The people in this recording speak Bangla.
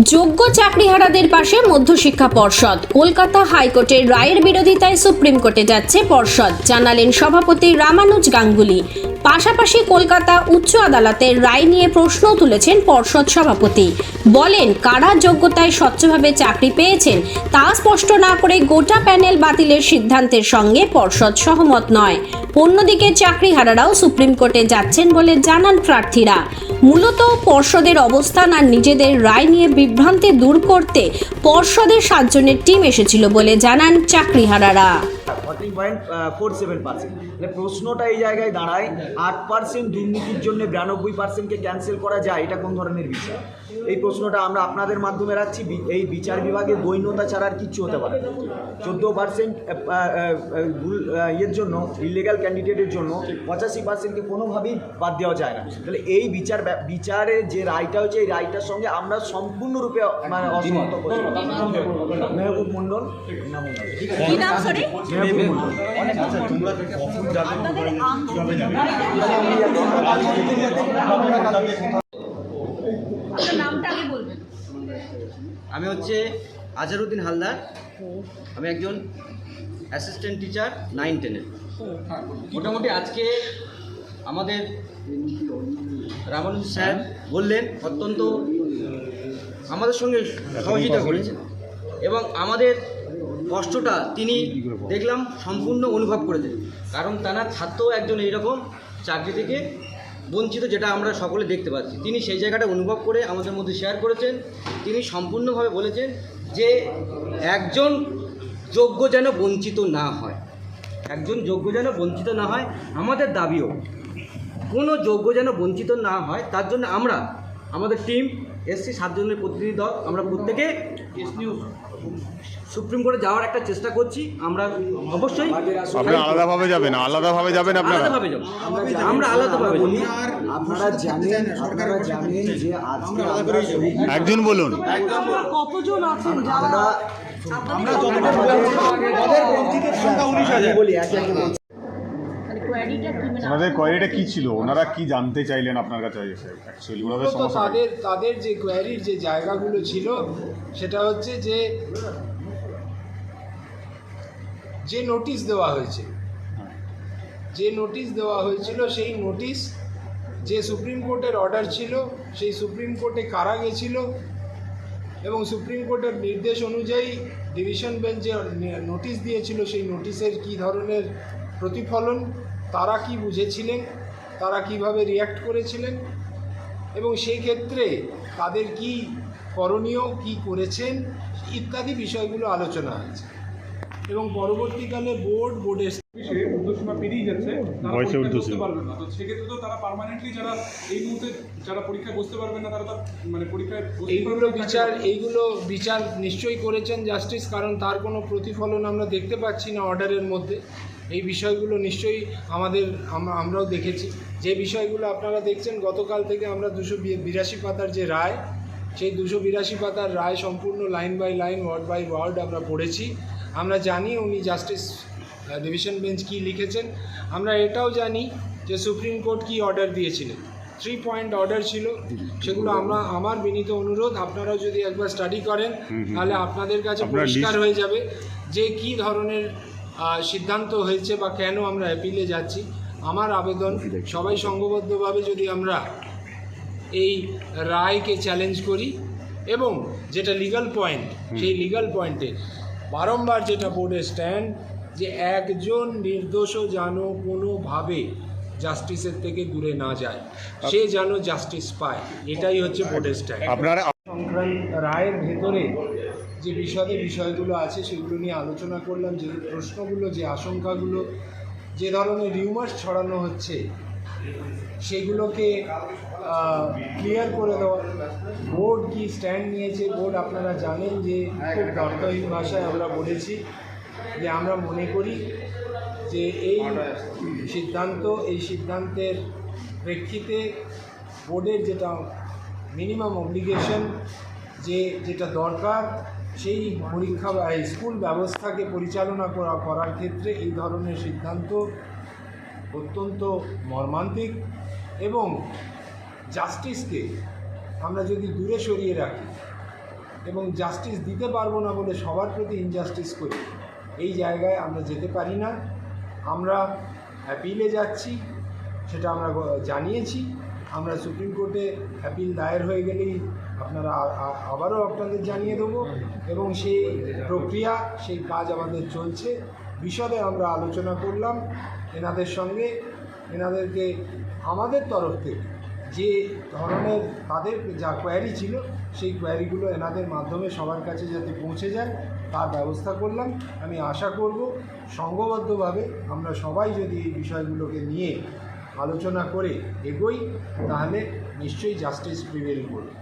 যোগ্য চাকরিহারাদের পাশে মধ্যশিক্ষা পর্ষদ। কলকাতা হাইকোর্টের রায়ের বিরোধিতায় সুপ্রিম কোর্টে যাচ্ছে পর্ষদ। জানালেন সভাপতি রামানুজ গাঙ্গুলি। পাশাপাশি কলকাতা উচ্চ আদালতের রায় নিয়ে প্রশ্ন তুলেছেন পর্ষদ সভাপতি। বলেন, কারা যোগ্যতায় স্বচ্ছভাবে চাকরি পেয়েছেন তা স্পষ্ট না করে গোটা প্যানেল বাতিলের সিদ্ধান্তের সঙ্গে পর্ষদ সহমত নয়। অন্যদিকে চাকরিহারারাও সুপ্রিম কোর্টে যাচ্ছেন বলে জানান প্রার্থীরা। মূলত পর্ষদের অবস্থান আর নিজেদের রায় নিয়ে বিভ্রান্তি দূর করতে পর্ষদের সাতজনের টিম এসেছিল বলে জানান চাকরিহারারা। Forty point four seven percent প্রশ্নটা এই জায়গায় দাঁড়ায় আট পার্সেন্ট দুর্নীতির জন্য বিরানব্বই পার্সেন্টকে ক্যান্সেল করা যায় এটা কোন ধরনের বিষয় এই প্রশ্নটা আমরা আপনাদের মাধ্যমে রাখছি এই বিচার বিভাগে দৈন্যতা ছাড়া আর কিচ্ছু হতে পারে চোদ্দ পার্সেন্ট ইয়ের জন্য ইলিগাল ক্যান্ডিডেটের জন্য পঁচাশি পার্সেন্টকে কোনোভাবেই বাদ দেওয়া যায় না তাহলে এই বিচার বিচারের যে রায়টা হচ্ছে এই রায়টার সঙ্গে আমরা সম্পূর্ণরূপে মানে অসমর্থ মেহবুব মণ্ডল না নামটা আগে বলবেন। আমি হচ্ছে আজহারউদ্দিন হালদার। আমি একজন অ্যাসিস্ট্যান্ট টিচার নাইন টেনের মোটামুটি আজকে আমাদের রামানুজ স্যার বললেন অত্যন্ত আমাদের সঙ্গে সহযোগিতা করেছেন। এবং আমাদের কষ্টটা তিনি দেখলাম সম্পূর্ণ অনুভব করেছেন কারণ তারা ছাত্র একজন এইরকম চাকরি থেকে বঞ্চিত যেটা আমরা সকলে দেখতে পাচ্ছি। তিনি সেই জায়গাটা অনুভব করে আমাদের মধ্যে শেয়ার করেছেন। তিনি সম্পূর্ণভাবে বলেছেন যে একজন যোগ্য যেন বঞ্চিত না হয়। একজন যোগ্য যেন বঞ্চিত না হয় আমাদের দাবিও। কোনো যোগ্য যেন বঞ্চিত না হয় তার জন্য আমরা আমাদের টিম এসসি সাতজনের প্রতিনিধি দল। আমরা প্রত্যেকে সুপ্রিম কোর্টে যাওয়ার একটা চেষ্টা করছি। আমরা অবশ্যই আপনারা আলাদাভাবে যাবেন আলাদাভাবে যাবেন আপনারা? আলাদাভাবে যাব। আমরা আলাদাভাবে আপনারা জানেন আপনারা জানেন যে আজকে আমরা একজন বলুন। আমরা আমি বলি একে একে বলছি। মানে কোয়ারিটা কি মানে ওনাদের কোয়ারিটা কি ছিল? ওনারা কি জানতে চাইলেন আপনার কাছে? এসে অ্যাকচুয়ালি ওনাদের সমস্যা তাদের তাদের যে কোয়ারির যে জায়গাগুলো ছিল সেটা হচ্ছে যে যে নোটিশ দেওয়া হয়েছে যে নোটিশ দেওয়া হয়েছিল সেই নোটিশ যে সুপ্রিম কোর্টের অর্ডার ছিল সেই সুপ্রিম কোর্টে কারা গেছিল এবং সুপ্রিম কোর্টের নির্দেশ অনুযায়ী ডিভিশন বেঞ্চ যে নোটিশ দিয়েছিল সেই নোটিশের কী ধরনের প্রতিফলন? তারা কি বুঝেছিলেন? তারা কীভাবে রিয়্যাক্ট করেছিলেন? এবং সেই ক্ষেত্রে তাদের কি করণীয় কি করেছেন? ইত্যাদি বিষয়গুলো আলোচনা হয়েছে। এবং পরবর্তীকালে বোর্ড বোর্ডের বিষয়ে ঊর্ধ্বসীমা পেরিয়ে যাচ্ছে তারা বয়সে ঊর্ধ্বসীমা। বসতে পারবে না। তো সেক্ষেত্রে তো তারা পার্মানেন্টলি যারা এই মুহূর্তে যারা পরীক্ষায় বসতে পারবে না তারা তো মানে পরীক্ষায় এইগুলো বিচার এইগুলো বিচার নিশ্চয়ই করেছেন জাস্টিস কারণ তার কোনো প্রতিফলন আমরা দেখতে পাচ্ছি না অর্ডারের মধ্যে। এই বিষয়গুলো নিশ্চয়ই আমাদের আম- আমরাও দেখেছি। যে বিষয়গুলো আপনারা দেখছেন গতকাল থেকে আমরা দুশো বিরাশি পাতার যে রায় সেই দুশো বিরাশি পাতার রায় সম্পূর্ণ line by line word by word আমরা পড়েছি। আমরা জানি উনি জাস্টিস ডিভিশন বেঞ্চ কী লিখেছেন। আমরা এটাও জানি যে সুপ্রিম কোর্ট কী অর্ডার দিয়েছিলেন। থ্রি পয়েন্ট অর্ডার ছিল সেগুলো আমরা আমার বিনীত অনুরোধ আপনারাও যদি একবার স্টাডি করেন তাহলে আপনাদের কাছে পরিষ্কার হয়ে যাবে যে কি ধরনের সিদ্ধান্ত হয়েছে বা কেন আমরা অ্যাপিলে যাচ্ছি আমার আবেদন সবাই সংঘবদ্ধভাবে যদি আমরা এই রায়কে চ্যালেঞ্জ করি এবং যেটা লিগ্যাল পয়েন্ট সেই লিগ্যাল পয়েন্টে বারংবার যেটা বোর্ডে স্ট্যান্ড যে একজন নির্দোষ যেন কোনোভাবে জাস্টিসের থেকে দূরে না যায়। সে যেন জাস্টিস পায় এটাই হচ্ছে বোর্ডের স্ট্যান্ড আপনারা সংক্রান্ত রায়ের ভেতরে যে বিশদে বিষয়গুলো আছে সেগুলো নিয়ে আলোচনা করলাম, যে প্রশ্নগুলো, যে আশঙ্কাগুলো, যে ধরনের রিউমার্স ছড়ানো হচ্ছে, সেগুলোকে ক্লিয়ার করে দেওয়া। বোর্ড কি স্ট্যান্ড নিয়েছে? বোর্ড আপনারা জানেন যে খুব দর্থহীন ভাষায় আমরা বলেছি যে আমরা মনে করি যে এই সিদ্ধান্ত, এই সিদ্ধান্তের প্রেক্ষিতে বোর্ডের যেটা মিনিমাম অব্লিগেশন যে যেটা দরকার সেই পরীক্ষা স্কুল ব্যবস্থাকে পরিচালনা করা, করার ক্ষেত্রে এই ধরনের সিদ্ধান্ত অত্যন্ত মর্মান্তিক এবং জাস্টিসকে আমরা যদি দূরে সরিয়ে রাখি এবং জাস্টিস দিতে পারব না বলে সবার প্রতি ইনজাস্টিস করি, এই জায়গায় আমরা যেতে পারি না। আমরা অ্যাপিলে যাচ্ছি, সেটা আমরা জানিয়েছি। আমরা সুপ্রিম কোর্টে অ্যাপিল দায়ের হয়ে গেলেই আপনারা আবারও আপনাদের জানিয়ে দেবো। এবং সেই প্রক্রিয়া, সেই কাজ আমাদের চলছে। বিশদে আমরা আলোচনা করলাম এনাদের সঙ্গে। এনাদেরকে আমাদের তরফ থেকে যে ধরনের তাদের যা কোয়ারি ছিল, সেই কোয়ারিগুলো এনাদের মাধ্যমে সবার কাছে যাতে পৌঁছে যায়, তার ব্যবস্থা করলাম। আমি আশা করব সংঘবদ্ধভাবে আমরা সবাই যদি এই বিষয়গুলোকে নিয়ে আলোচনা করে এগোই তাহলে নিশ্চয়ই জাস্টিস প্রিভেল করবে।